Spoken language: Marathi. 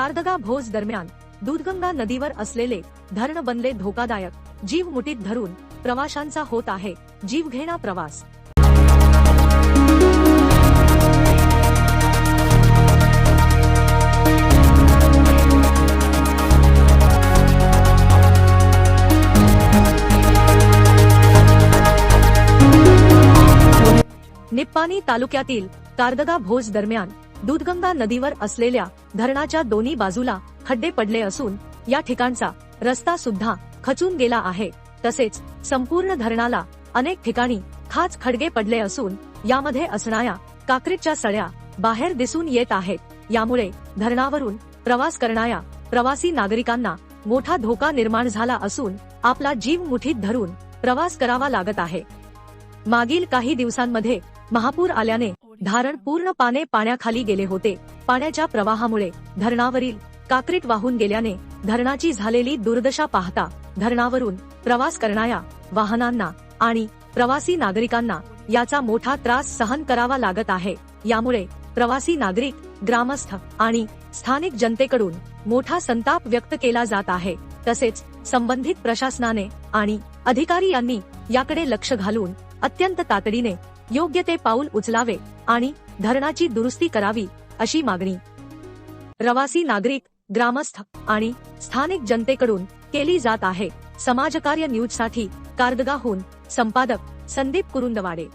कारदगा भोज दरम्यान दूधगंगा नदीवर असलेले धरण बनले धोकादायक. जीव मुठीत धरून प्रवाशांचा होत आहे. जीवघेणा प्रवास. निप्पाणी तालुक्यातील कारदगा भोज दरम्यान दूधगंगा नदीवर असलेल्या धरणाच्या दोन्ही बाजूला खड्डे पडले असून या ठिकाणचा रस्ता सुद्धा खचून गेला आहे. तसेच संपूर्ण धरणाला अनेक ठिकाणी खाच खडगे पडले असून यामध्ये असणाऱ्या काक्रीटच्या सळ्या बाहेर दिसून येत आहेत. यामुळे धरणावरून प्रवास करणाऱ्या प्रवासी नागरिकांना मोठा धोका निर्माण झाला असून आपला जीव मुठीत धरून प्रवास करावा लागत आहे. मागील काही दिवसांमध्ये महापूर आल्याने धारण पूर्ण पाने पाण्याखाली गेले होते. पाण्याच्या प्रवाहामुळे धरणावरील काक्रीट वाहून गेल्याने धरणाची झालेली दुर्दशा पाहता धरणावरून प्रवास करणाऱ्या वाहनांना आणि प्रवासी नागरिकांना याचा मोठा त्रास सहन करावा लागत आहे. यामुळे प्रवासी नागरिक ग्रामस्थ आणि स्थानिक जनतेकडून मोठा संताप व्यक्त केला जात आहे. तसेच संबंधित प्रशासनाने आणि अधिकारी यांनी याकडे लक्ष घालून अत्यंत तातडीने योग्य ते पाऊल उचलावे आणि धरणाची दुरुस्ती करावी अशी मागणी. प्रवासी नागरिक ग्रामस्थ आणि स्थानिक जनतेकडून केली जात आहे. समाजकार्य न्यूजसाठी कारदगाहून संपादक संदीप कुरुंदवाडे.